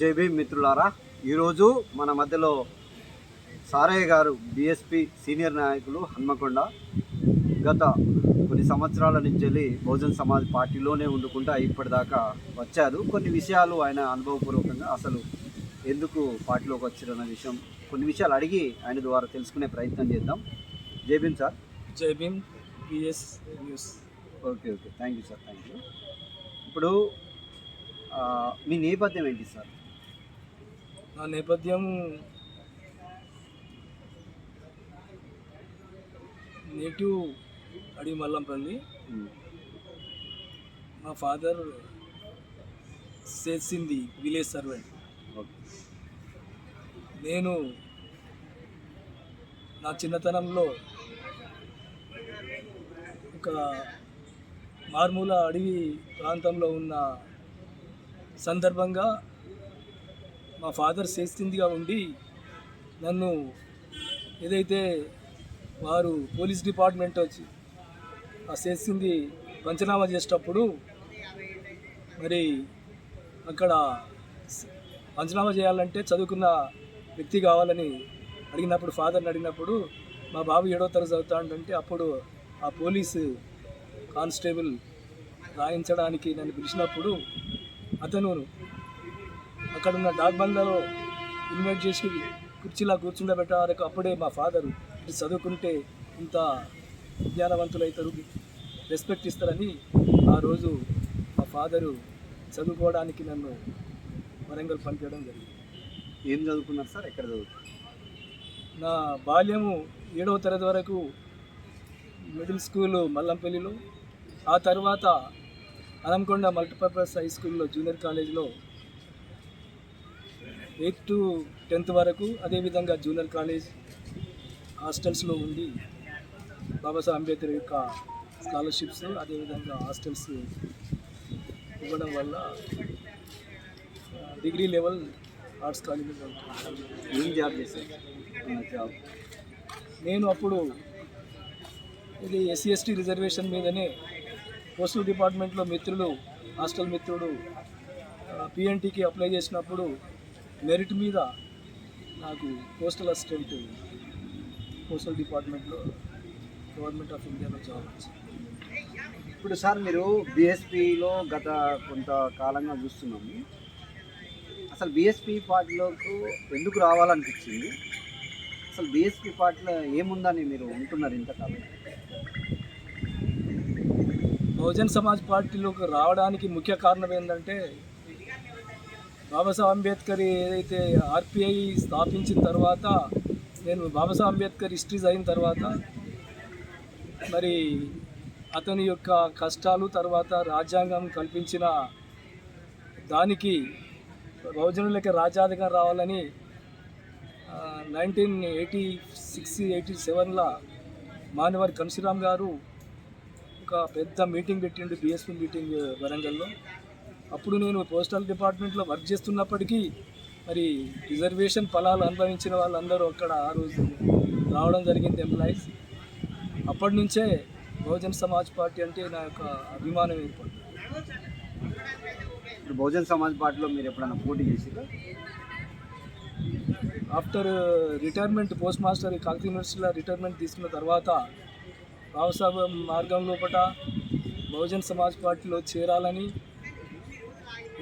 జై భీమ్ మిత్రులారా ఈరోజు మన మధ్యలో సారయ్య గారు బీఎస్పీ సీనియర్ నాయకులు హన్మకొండ. గత కొన్ని సంవత్సరాల నుంచి వెళ్ళి బహుజన్ సమాజ్ పార్టీలోనే ఉండుకుంటా ఇప్పటిదాకా వచ్చారు. కొన్ని విషయాలు ఆయన అనుభవపూర్వకంగా అసలు ఎందుకు పార్టీలోకి వచ్చారన్న విషయం కొన్ని విషయాలు అడిగి ఆయన ద్వారా తెలుసుకునే ప్రయత్నం చేద్దాం. Jai Bhim sir. Jai Bhim BS news. Okay okay. Thank you sir thank you. ఇప్పుడు మీ నేపథ్యం ఏంటి సార్? నా నేపథ్యం నేటివ్ అడి మల్లంపల్లి. మా ఫాదర్ చేసింది విలేజ్ సర్వెంట్. నేను నా చిన్నతనంలో ఒక మారుమూల అడవి ప్రాంతంలో ఉన్న సందర్భంగా మా ఫాదర్ సేస్తిందిగా ఉండి నన్ను ఏదైతే వారు పోలీస్ డిపార్ట్మెంట్ వచ్చి ఆ చేసింది పంచనామా చేసేటప్పుడు మరి అక్కడ పంచనామా చేయాలంటే చదువుకున్న వ్యక్తి కావాలని అడిగినప్పుడు ఫాదర్ని అడిగినప్పుడు మా బాబు ఏడో తరగతి చదువుతాడంటే అప్పుడు ఆ పోలీసు కానిస్టేబుల్ రాయించడానికి నన్ను పిలిచినప్పుడు అతను అక్కడున్న డాక్ బంగ్లాలో ఇన్వైట్ చేసి కుర్చీలా కూర్చుండబెట్టే వరకు అప్పుడే మా ఫాదరు "మీరు చదువుకుంటే ఇంత విజ్ఞానవంతులైతారు రెస్పెక్ట్ ఇస్తారని ఆ రోజు మా ఫాదరు చదువుకోవడానికి నన్ను వరంగల్ పంపించడం జరిగింది. ఏం చదువుకున్నారు సార్? ఎక్కడ చదువుకున్నారు నా బాల్యము ఏడవ తరగతి వరకు మిడిల్ స్కూల్ మల్లంపల్లిలో ఆ తర్వాత అనంకొండ మల్టీపర్పస్ హై స్కూల్లో జూనియర్ కాలేజ్లో ఎయిత్ టు టెన్త్ వరకు అదేవిధంగా జూనియర్ కాలేజ్ హాస్టల్స్లో ఉండి బాబాసాహెబ్ అంబేద్కర్ యొక్క స్కాలర్షిప్స్ అదేవిధంగా హాస్టల్స్ ఇవ్వడం వల్ల డిగ్రీ లెవెల్ ఆర్ట్స్ కాలేజీలో ఏం జాబ్ చేశారు? ఆ, జాబ్? నేను అప్పుడు ఇది ఎస్సీ ఎస్టీ రిజర్వేషన్ మీదనే పోస్టల్ డిపార్ట్మెంట్లో మిత్రులు హాస్టల్ మిత్రుడు పిఎన్టీకి అప్లై చేసినప్పుడు మెరిట్ మీద నాకు పోస్టల్ అసిస్టెంట్ పోస్టల్ డిపార్ట్మెంట్లో గవర్నమెంట్ ఆఫ్ ఇండియాలో జాబ్ వచ్చింది. ఇప్పుడు సార్ మీరు బీఎస్పీలో గత కొంత కాలంగా చూస్తున్నాము అసలు బీఎస్పీ పార్టీలోకి ఎందుకు రావాలనిపించింది? అసలు బీఎస్పీ పార్టీలో ఏముందని మీరు ఉంటున్నారు ఇంతకాలం? బహుజన్ సమాజ్ పార్టీలోకి రావడానికి ముఖ్య కారణం ఏంటంటే బాబాసాహెబ్ అంబేద్కర్ ఏదైతే ఆర్పిఐ స్థాపించిన తర్వాత నేను బాబాసాహెబ్ అంబేద్కర్ హిస్టరీస్ అయిన తర్వాత మరి అతని యొక్క కష్టాలు తర్వాత రాజ్యాంగం కల్పించిన దానికి బహుజనులకి రాజ్యాధికారం రావాలని నైన్టీన్ ఎయిటీ సిక్స్ ఎయిటీ సెవెన్లో మానవారి కన్సిరామ్ గారు ఒక పెద్ద మీటింగ్ పెట్టిండు బిఎస్పీ మీటింగ్ వరంగల్లో. అప్పుడు నేను పోస్టల్ డిపార్ట్మెంట్లో వర్క్ చేస్తున్నప్పటికీ మరి రిజర్వేషన్ ఫలాలు అనుభవించిన వాళ్ళందరూ అక్కడ ఆ రోజు రావడం జరిగింది ఎంప్లాయీస్. అప్పటి నుంచే బహుజన్ సమాజ్ పార్టీ అంటే నా యొక్క అభిమానం ఏర్పడింది. ఇప్పుడు బహుజన్ సమాజ్ పార్టీలో మీరు ఎప్పుడైనా పోటీ చేసిరా after retirement post master Kakatiya యూనివర్సిటీలో రిటైర్మెంట్ తీసుకున్న తర్వాత బాబాసాహెబ్ మార్గం లోపల బహుజన్ సమాజ్ పార్టీలో చేరాలని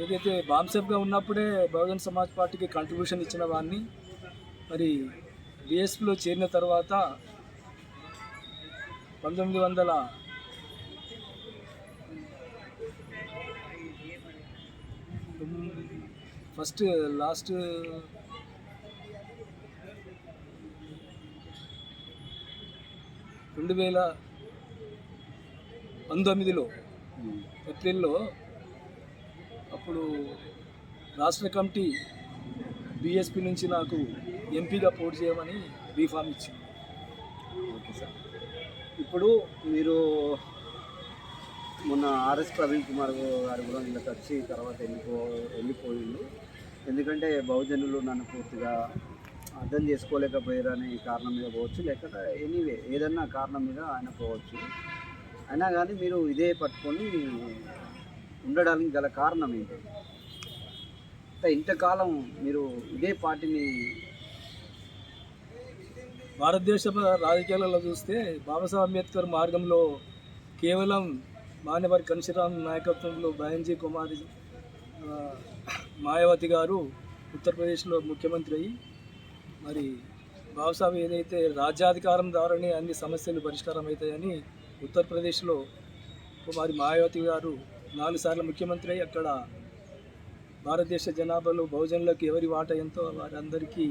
ఏదైతే బాంసెఫ్గా ఉన్నప్పుడే బహుజన్ సమాజ్ పార్టీకి కంట్రిబ్యూషన్ ఇచ్చిన వాడిని మరి బిఎస్పీలో చేరిన తర్వాత పంతొమ్మిది వందల ఫస్ట్ లాస్ట్ రెండు వేల పంతొమ్మిదిలో ఏప్రిల్లో అప్పుడు రాష్ట్ర కమిటీ బీఎస్పీ నుంచి నాకు ఎంపీగా పోటీ చేయమని బీఫామ్ ఇచ్చింది. Okay sir. ఇప్పుడు మీరు మొన్న ఆర్ఎస్ ప్రవీణ్ కుమార్ గారు కూడా వీళ్ళకి వచ్చి తర్వాత వెళ్ళిపో వెళ్ళిపోయిండు. ఎందుకంటే బహుజనులు నన్ను పూర్తిగా అర్థం చేసుకోలేకపోయారు అనే కారణం మీద పోవచ్చు లేకపోతే ఎనీవే ఏదన్నా కారణం మీద ఆయన పోవచ్చు. అయినా కానీ మీరు ఇదే పట్టుకొని ఉండడానికి గల కారణం ఏంటి? ఇంతకాలం మీరు ఇదే పార్టీని భారతదేశ రాజకీయాలలో చూస్తే బాబాసాహెబ్ అంబేద్కర్ మార్గంలో కేవలం మాన్యవర్ కన్షిరామ్ నాయకత్వంలో బయంజీ కుమారి మాయావతి గారు ఉత్తరప్రదేశ్లో ముఖ్యమంత్రి అయ్యి మరి బాబాసాహెబ్ ఏదైతే రాజ్యాధికారం ద్వారానే అన్ని సమస్యలు పరిష్కారం అవుతాయని ఉత్తరప్రదేశ్లో కుమారి మాయావతి గారు నాలుగు సార్లు ముఖ్యమంత్రి అయ్యి అక్కడ భారతదేశ జనాభాలో బహుజనులకు ఎవరి వాట ఎంతో వారందరికీ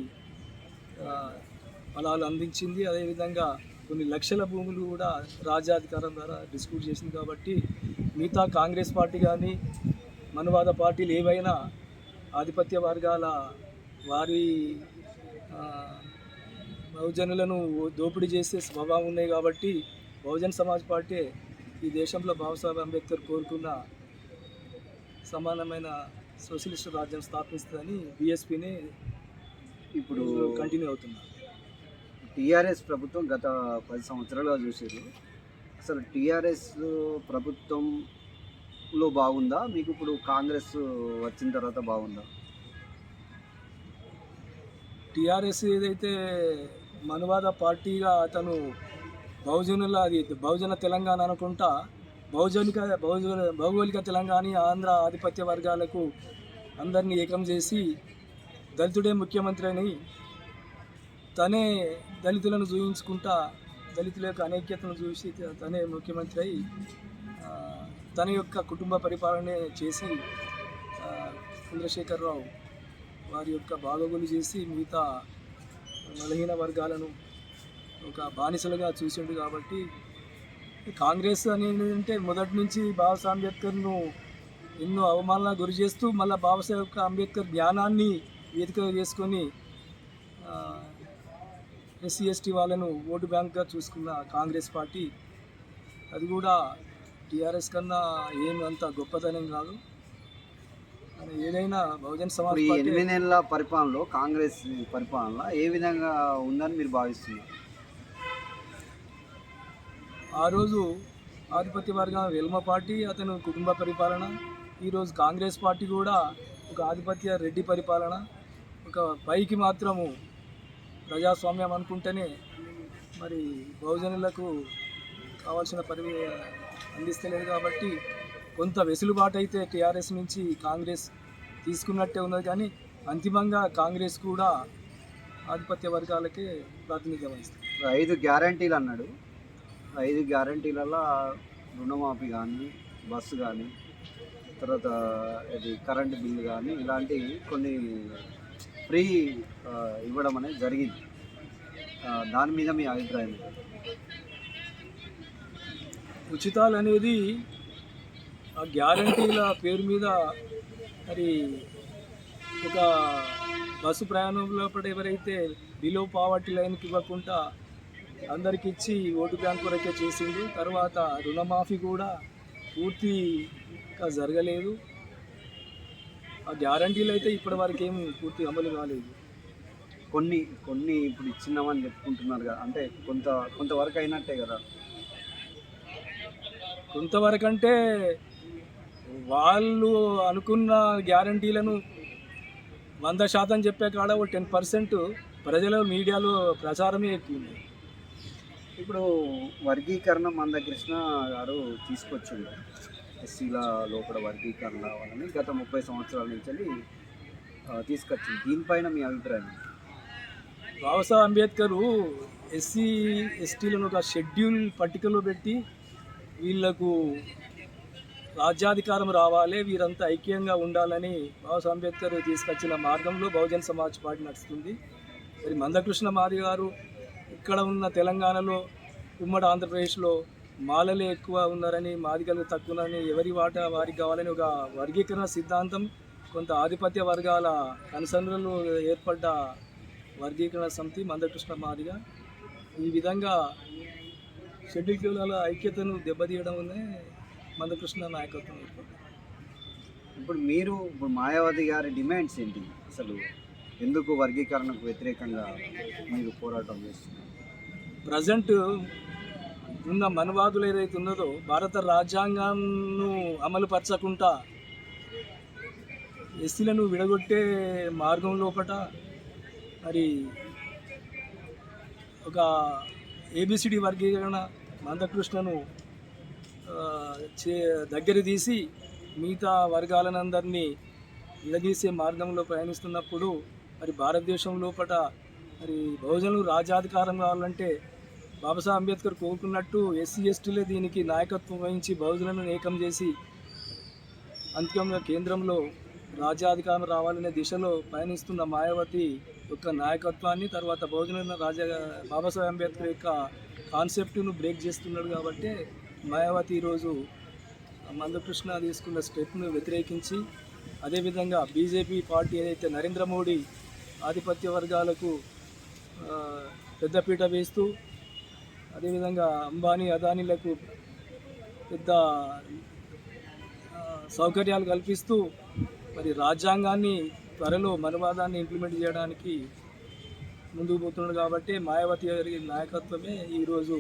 ఫలాలు అందించింది. అదేవిధంగా కొన్ని లక్షల భూములు కూడా రాజ్యాధికారం ద్వారా డిస్ప్యూట్ చేసింది కాబట్టి మిగతా కాంగ్రెస్ పార్టీ కానీ మనువాద పార్టీలు ఏవైనా ఆధిపత్య వర్గాల వారి బహుజనులను దోపిడీ చేసే స్వభావం ఉన్నాయి కాబట్టి బహుజన్ సమాజ్ పార్టీ ఈ దేశంలో బాబాసాహెబ్ అంబేద్కర్ కోరుకున్న సమానమైన సోషలిస్ట్ రాజ్యం స్థాపిస్తుందని బీఎస్పీని ఇప్పుడు కంటిన్యూ అవుతున్నారు టీఆర్ఎస్ ప్రభుత్వం గత పది సంవత్సరాలుగా చూసారు అసలు టీఆర్ఎస్ ప్రభుత్వంలో బాగుందా? మీకు ఇప్పుడు కాంగ్రెస్ వచ్చిన తర్వాత బాగుందా? టీఆర్ఎస్ ఏదైతే మనువాద పార్టీగా అతను బహుజనుల అది బహుజన తెలంగాణ అనుకుంటా బహుజనిక బహుజన భౌగోళిక తెలంగాణ ఆంధ్ర ఆధిపత్య వర్గాలకు అందరినీ ఏకం చేసి దళితుడే ముఖ్యమంత్రి అని తనే దళితులను చూయించుకుంటా దళితుల యొక్క అనైక్యతను చూసి తనే ముఖ్యమంత్రి అయి తన యొక్క కుటుంబ పరిపాలన చేసి చంద్రశేఖరరావు వారి యొక్క బాగోగులు చేసి మిగతా బలహీన వర్గాలను ఒక బానిసలుగా చూసిండు కాబట్టి కాంగ్రెస్ అనేది అంటే మొదటి నుంచి బాబాసాహెబ్ అంబేద్కర్ను ఎన్నో అవమానాలకు గురి చేస్తూ మళ్ళీ బాబాసాహెబ్ అంబేద్కర్ జ్ఞానాన్ని వేదిక చేసుకొని ఎస్సీ ఎస్టీ వాళ్ళను ఓటు బ్యాంక్గా చూసుకున్న కాంగ్రెస్ పార్టీ. అది కూడా టీఆర్ఎస్ కన్నా ఏమి అంత గొప్పతనం కాదు. ఏదైనా బహుజన్ సమాజ్ ఎనిమిది నెలల పరిపాలనలో కాంగ్రెస్ పరిపాలన ఏ విధంగా ఉందని మీరు భావిస్తున్నారు? ఆ రోజు ఆధిపత్య వర్గం వెల్మ పార్టీ అతను కుటుంబ పరిపాలన ఈరోజు కాంగ్రెస్ పార్టీ కూడా ఒక ఆధిపత్య రెడ్డి పరిపాలన ఒక పైకి మాత్రము ప్రజాస్వామ్యం అనుకుంటేనే మరి బహుజనులకు కావాల్సిన పరి అందిస్తలేదు కాబట్టి కొంత వెసులుబాటు అయితే టీఆర్ఎస్ నుంచి కాంగ్రెస్ తీసుకున్నట్టే ఉన్నది కానీ అంతిమంగా కాంగ్రెస్ కూడా ఆధిపత్య వర్గాలకే ప్రాతినిధ్యం వహిస్తుంది. ఐదు గ్యారంటీలు అన్నాడు. ఐదు గ్యారంటీలలో రుణమాఫీ కానీ బస్సు కానీ తర్వాత ఇది కరెంటు బిల్లు కానీ ఇలాంటి కొన్ని ఫ్రీ ఇవ్వడం అనేది జరిగింది. దాని మీద మీ అభిప్రాయం ఉచితాలు అనేది ఆ గ్యారంటీల పేరు మీద మరి ఒక బస్సు ప్రయాణంలో ఎవరైతే బిలో పావర్టీ లైన్కి ఇవ్వకుండా అందరికి ఇచ్చి ఓటు బ్యాంక్ కొరకే చేసిండు. తర్వాత రుణమాఫీ కూడా పూర్తిగా జరగలేదు. ఆ గ్యారంటీలు అయితే ఇప్పటి వరకు ఏం పూర్తి అమలు కాలేదు. కొన్ని కొన్ని ఇప్పుడు ఇచ్చినామని చెప్పుకుంటున్నారు కదా అంటే కొంత కొంతవరకు అయినట్టే కదా? కొంతవరకు అంటే వాళ్ళు అనుకున్న గ్యారంటీలను వంద శాతం చెప్పే కాడ ఒక టెన్ పర్సెంట్ ప్రజల మీడియాలో ప్రచారమే ఎక్కువ ఇప్పుడు వర్గీకరణ మందకృష్ణ గారు తీసుకొచ్చిండు. ఎస్సీల లోపల వర్గీకరణ కావాలని గత ముప్పై సంవత్సరాల నుంచి తీసుకొచ్చింది దీనిపైన మీ అభిప్రాయం ఏంటి? బాబాసాహెబ్ అంబేద్కరు ఎస్సీ ఎస్టీలను ఒక షెడ్యూల్ పట్టికలో పెట్టి వీళ్ళకు రాజ్యాధికారం రావాలి వీరంతా ఐక్యంగా ఉండాలని బాబాసాహెబ్ అంబేద్కర్ తీసుకొచ్చిన మార్గంలో బహుజన్ సమాజ్ పార్టీ నడుస్తుంది. మరి మందకృష్ణ మాది గారు ఇక్కడ ఉన్న తెలంగాణలో ఉమ్మడి ఆంధ్రప్రదేశ్లో మాలలే ఎక్కువ ఉన్నారని మాదిగలు తక్కువనని ఎవరి వాట వారికి కావాలని ఒక వర్గీకరణ సిద్ధాంతం కొంత ఆధిపత్య వర్గాల కన్సర్న్లు ఏర్పడ్డ వర్గీకరణ సమితి మందకృష్ణ మాదిగ. ఈ విధంగా షెడ్యూల్ కులాల ఐక్యతను దెబ్బతీయడం అనే మందకృష్ణ నాయకత్వం ఏర్పడింది. ఇప్పుడు మీరు ఇప్పుడు మాయావతి గారి డిమాండ్స్ ఏంటి? అసలు ఎందుకు వర్గీకరణకు వ్యతిరేకంగా మీరు పోరాటం చేస్తున్నారు? ప్రజెంట్ ఉన్న మనవాదులు ఏదైతే ఉన్నదో భారత రాజ్యాంగాన్ని అమలుపరచకుండా ఎస్సీలను విడగొట్టే మార్గం లోపట మరి ఒక ఏబిసిడి వర్గీకరణ మందకృష్ణను చే దగ్గర తీసి మిగతా వర్గాలనందరినీ విడదీసే మార్గంలో ప్రయాణిస్తున్నప్పుడు మరి భారతదేశం లోపల మరి బహుజనులు రాజ్యాధికారం కావాలంటే బాబాసాహెబ్ అంబేద్కర్ కోరుకున్నట్టు ఎస్సీ ఎస్టీలే దీనికి నాయకత్వం వహించి బహుజనులను ఏకం చేసి అంతిమంగా కేంద్రంలో రాజ్యాధికారం రావాలనే దిశలో పయనిస్తున్న మాయావతి యొక్క నాయకత్వాన్ని తర్వాత బహుజన రాజా బాబాసాహెబ్ అంబేద్కర్ యొక్క కాన్సెప్ట్ను బ్రేక్ చేస్తున్నాడు కాబట్టి మాయావతి ఈరోజు మందకృష్ణ తీసుకున్న స్టెప్ను వ్యతిరేకించి అదేవిధంగా బీజేపీ పార్టీ ఏదైతే నరేంద్ర మోడీ ఆధిపత్య వర్గాలకు పెద్దపీట వేస్తూ అదేవిధంగా అంబానీ అదానీలకు పెద్ద సౌకర్యాలు కల్పిస్తూ మరి రాజ్యాంగాన్ని త్వరలో మనవాదాన్ని ఇంప్లిమెంట్ చేయడానికి ముందుకు పోతున్నాడు కాబట్టి మాయావతి గారి నాయకత్వమే ఈరోజు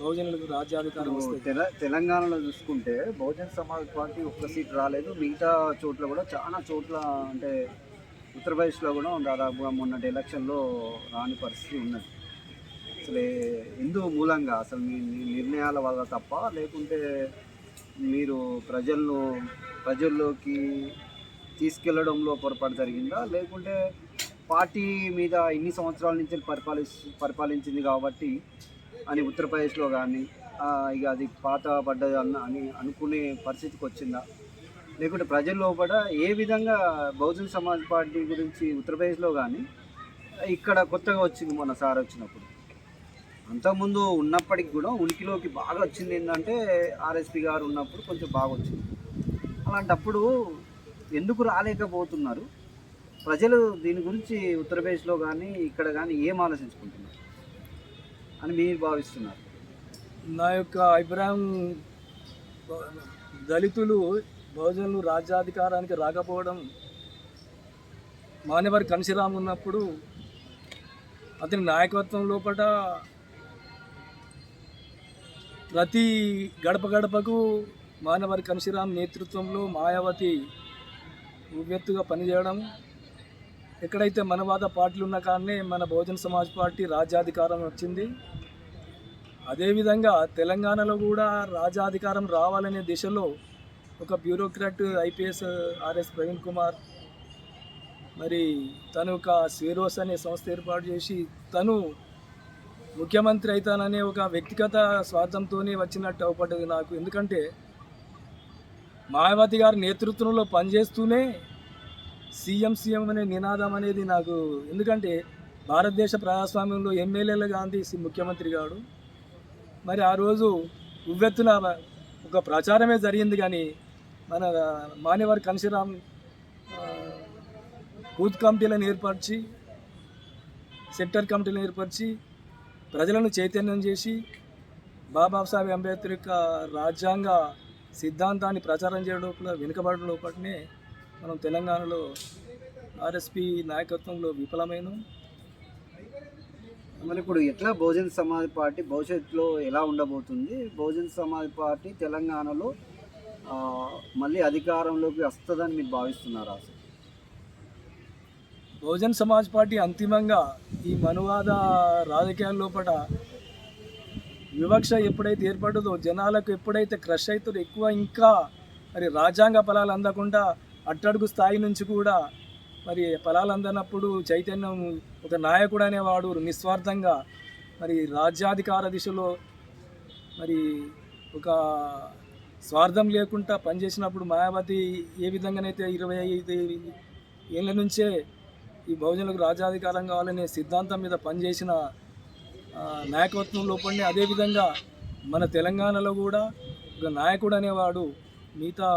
బహుజనులకు రాజ్యాధికారం వస్తుంది తెల- తెలంగాణలో చూసుకుంటే బహుజన్ సమాజ్ పార్టీ ఒక్క సీట్ రాలేదు. మిగతా చోట్ల కూడా చాలా చోట్ల అంటే ఉత్తరప్రదేశ్లో కూడా దాదాపుగా మొన్నటి ఎలక్షన్లో రాని పరిస్థితి ఉన్నది. అసలు ఎందు మూలంగా అసలు మీ మీ నిర్ణయాల వల్ల తప్ప లేకుంటే మీరు ప్రజలను ప్రజల్లోకి తీసుకెళ్ళడంలో పొరపాటు జరిగిందా? లేకుంటే పార్టీ మీద ఇన్ని సంవత్సరాల నుంచి పరిపాలి పరిపాలించింది కాబట్టి అని ఉత్తరప్రదేశ్లో కానీ ఇక అది పాత పడ్డది అన్న అని అనుకునే పరిస్థితికి వచ్చిందా? లేకుంటే ప్రజల లోపల ఏ విధంగా బహుజన్ సమాజ్ పార్టీ గురించి ఉత్తరప్రదేశ్లో కానీ ఇక్కడ కొత్తగా వచ్చింది మొన్న సార్ వచ్చినప్పుడు? అంతకుముందు ఉన్నప్పటికి కూడా ఉనికిలోకి బాగా వచ్చింది ఏంటంటే ఆర్ఎస్పి గారు ఉన్నప్పుడు కొంచెం బాగా వచ్చింది అలాంటప్పుడు ఎందుకు రాలేకపోతున్నారు? ప్రజలు దీని గురించి ఉత్తరప్రదేశ్లో కానీ ఇక్కడ కానీ ఏం ఆలోచించుకుంటున్నారు? అని మీరు భావిస్తున్నారు. నా యొక్క అభిప్రాయం దళితులు బహుజనులు రాజ్యాధికారానికి రాకపోవడం మానేవారి కన్సిరామ్ ఉన్నప్పుడు అతని నాయకత్వం లోపల ప్రతి గడప గడపకు మానవరి కన్సిరామ్ నేతృత్వంలో మాయావతి ఉవ్వెత్తుగా పనిచేయడం. ఎక్కడైతే మనవాద పార్టీలు ఉన్న కాడనే మన బహుజన సమాజ్ పార్టీ రాజ్యాధికారం వచ్చింది. అదేవిధంగా తెలంగాణలో కూడా రాజాధికారం రావాలనే దిశలో ఒక bureaucrat IPS RS Praveen Kumar మరి తను ఒక స్వేరోస్ అనే సంస్థ ఏర్పాటు చేసి తను ముఖ్యమంత్రి అవుతాననే ఒక వ్యక్తిగత స్వార్థంతోనే వచ్చినట్టు అవపడ్డది నాకు. ఎందుకంటే మాయావతి గారి నేతృత్వంలో పనిచేస్తూనే సీఎం సీఎం అనే నినాదం అనేది నాకు ఎందుకంటే భారతదేశ ప్రజాస్వామ్యంలో ఎమ్మెల్యేలు గాంధీ సి- ముఖ్యమంత్రి గారు. మరి ఆ రోజు ఉవ్వెత్తున ఒక ప్రచారమే జరిగింది కానీ మన మానేవారి కన్సిరామ్ బూత్ కమిటీలను ఏర్పరిచి సెక్టర్ కమిటీలను ఏర్పరిచి ప్రజలను చైతన్యం చేసి బాబాసాహెబ్ అంబేద్కర్ యొక్క రాజ్యాంగ సిద్ధాంతాన్ని ప్రచారం చేయడం లోపల వెనుకబడడం లోపలనే మనం తెలంగాణలో ఆర్ఎస్పి నాయకత్వంలో విఫలమైన మరి ఇప్పుడు ఎట్లా బహుజన్ సమాజ్ పార్టీ భవిష్యత్తులో ఎలా ఉండబోతుంది? బహుజన్ సమాజ్ పార్టీ తెలంగాణలో మళ్ళీ అధికారంలోకి వస్తుందని మీరు భావిస్తున్నారా? అసలు బహుజన్ సమాజ్ పార్టీ అంతిమంగా ఈ మనువాద రాజకీయాల లోపల వివక్ష ఎప్పుడైతే ఏర్పడదో జనాలకు ఎప్పుడైతే క్రష్ అవుతుందో ఎక్కువ ఇంకా మరి రాజ్యాంగ ఫలాలు అందకుండా అట్టడుగు స్థాయి నుంచి కూడా మరి ఫలాలు అందనప్పుడు చైతన్యం ఒక నాయకుడు అనేవాడు నిస్వార్థంగా మరి రాజ్యాధికార దిశలో మరి ఒక స్వార్థం లేకుండా పనిచేసినప్పుడు మాయావతి ఏ విధంగానైతే ఇరవై ఐదు ఏళ్ళ నుంచే ఈ బహుజనులకు రాజ్యాధికారం కావాలనే సిద్ధాంతం మీద పనిచేసిన నాయకత్వం లోపలనే అదేవిధంగా మన తెలంగాణలో కూడా ఒక నాయకుడు అనేవాడు మిగతా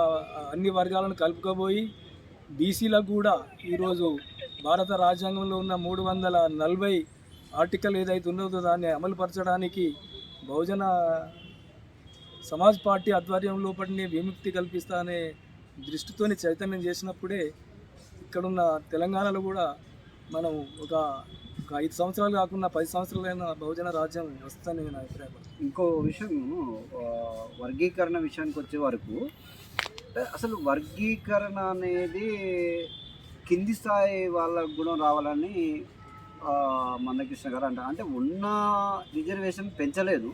అన్ని వర్గాలను కలుపుకోబోయి బీసీలకు కూడా ఈరోజు భారత రాజ్యాంగంలో ఉన్న మూడు వందల నలభై ఆర్టికల్ ఏదైతే ఉన్నదో దాన్ని అమలుపరచడానికి బహుజన సమాజ్ పార్టీ ఆధ్వర్యం లోపలనే విముక్తి కల్పిస్తా అనే దృష్టితోని చైతన్యం చేసినప్పుడే ఇక్కడున్న తెలంగాణలో కూడా మనం ఒక ఒక ఐదు సంవత్సరాలు కాకుండా పది సంవత్సరాలైన బహుజన రాజ్యం వస్తుందని నేను అభిప్రాయపడుతున్నాను ఇంకో విషయం వర్గీకరణ విషయానికి వచ్చే వరకు అసలు వర్గీకరణ అనేది కింది స్థాయి వాళ్ళకు గుణం రావాలని మందకృష్ణ గారు అంటారు అంటే ఉన్న రిజర్వేషన్ పెంచలేదు.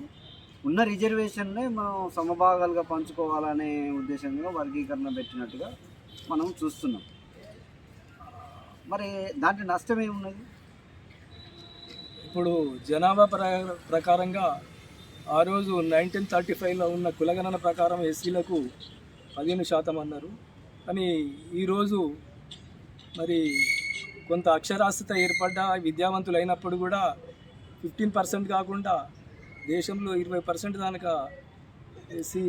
ఉన్న రిజర్వేషన్నే మనం సమభాగాలుగా పంచుకోవాలనే ఉద్దేశంగా వర్గీకరణ పెట్టినట్టుగా మనం చూస్తున్నాం. మరి దాంట్లో నష్టం ఏమున్నది? ఇప్పుడు జనాభా ప్ర ప్రకారంగా ఆ రోజు నైన్టీన్ థర్టీ ఫైవ్లో ఉన్న కులగణన ప్రకారం ఎస్సీలకు పదిహేను శాతం అన్నారు. కానీ ఈరోజు మరి కొంత అక్షరాస్యత ఏర్పడ్డ విద్యావంతులు అయినప్పుడు కూడా ఫిఫ్టీన్ పర్సెంట్ కాకుండా దేశంలో ఇరవై పర్సెంట్ దానిక ఎస్సీ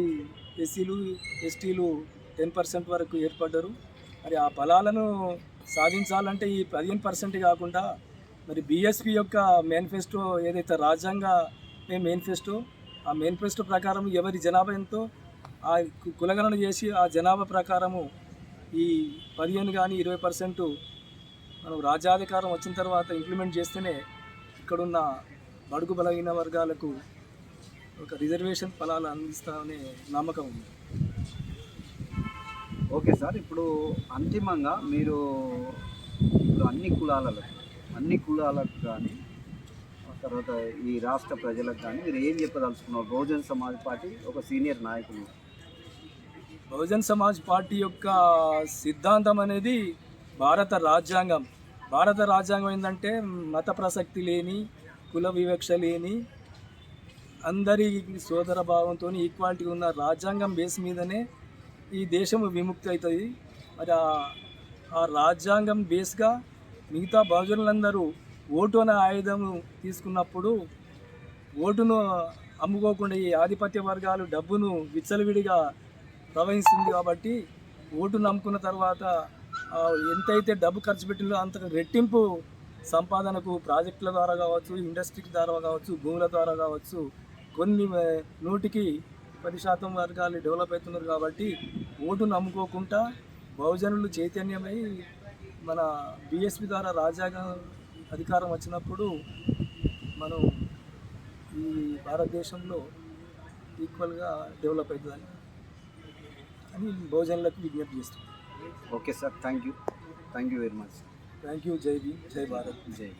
ఎస్సీలు ఎస్టీలు టెన్ పర్సెంట్ వరకు ఏర్పడ్డారు. మరి ఆ ఫలాలను సాధించాలంటే ఈ పదిహేను పర్సెంట్ కాకుండా మరి బీఎస్పీ యొక్క మేనిఫెస్టో ఏదైతే రాజ్యాంగ మేనిఫెస్టో ఆ మేనిఫెస్టో ప్రకారం ఎవరి జనాభా ఎంతో ఆ కులగణన చేసి ఆ జనాభా ప్రకారము ఈ పదిహేను కానీ ఇరవై పర్సెంట్ మనం రాజ్యాధికారం వచ్చిన తర్వాత ఇంప్లిమెంట్ చేస్తేనే ఇక్కడున్న బడుగు బలహీన వర్గాలకు ఒక రిజర్వేషన్ ఫలాలు అందిస్తామనే నమ్మకం ఉంది. ఓకే సార్ ఇప్పుడు అంతిమంగా మీరు ఇప్పుడు అన్ని కులాలలో అన్ని కులాలకు కానీ తర్వాత ఈ రాష్ట్ర ప్రజలకు కానీ మీరు ఏం చెప్పదలుచుకున్నారు? బహుజన్ సమాజ్ పార్టీ ఒక సీనియర్ నాయకులు. బహుజన్ సమాజ్ పార్టీ యొక్క సిద్ధాంతం అనేది భారత రాజ్యాంగం. భారత రాజ్యాంగం ఏంటంటే మత ప్రసక్తి లేని కుల వివక్ష లేని అందరి సోదర భావంతో ఈక్వాలిటీ ఉన్న రాజ్యాంగం బేస్ మీదనే ఈ దేశం విముక్తి అవుతుంది. మరి ఆ- రాజ్యాంగం బేస్గా మిగతా బహుజనులందరూ ఓటు అనే ఆయుధం తీసుకున్నప్పుడు ఓటును అమ్ముకోకుండా ఈ ఆధిపత్య వర్గాలు డబ్బును విచ్చలవిడిగా ప్రవహిస్తుంది కాబట్టి ఓటు నమ్ముకున్న తర్వాత ఎంతైతే డబ్బు ఖర్చు పెట్టిందో అంత రెట్టింపు సంపాదనకు ప్రాజెక్టుల ద్వారా కావచ్చు ఇండస్ట్రీ ద్వారా కావచ్చు భూముల ద్వారా కావచ్చు కొన్ని నూటికి పది శాతం వర్గాలు డెవలప్ అవుతున్నారు కాబట్టి ఓటు నమ్ముకోకుండా బహుజనులు చైతన్యమై మన బిఎస్పి ద్వారా రాజ్యాంగం అధికారం వచ్చినప్పుడు మనం ఈ భారతదేశంలో ఈక్వల్గా డెవలప్ అవుతుందని అని బహుజనులకు విజ్ఞప్తి చేస్తాం okay sir thank you. Thank you very much. Thank you Jai Bhim Jai Bharat. జై.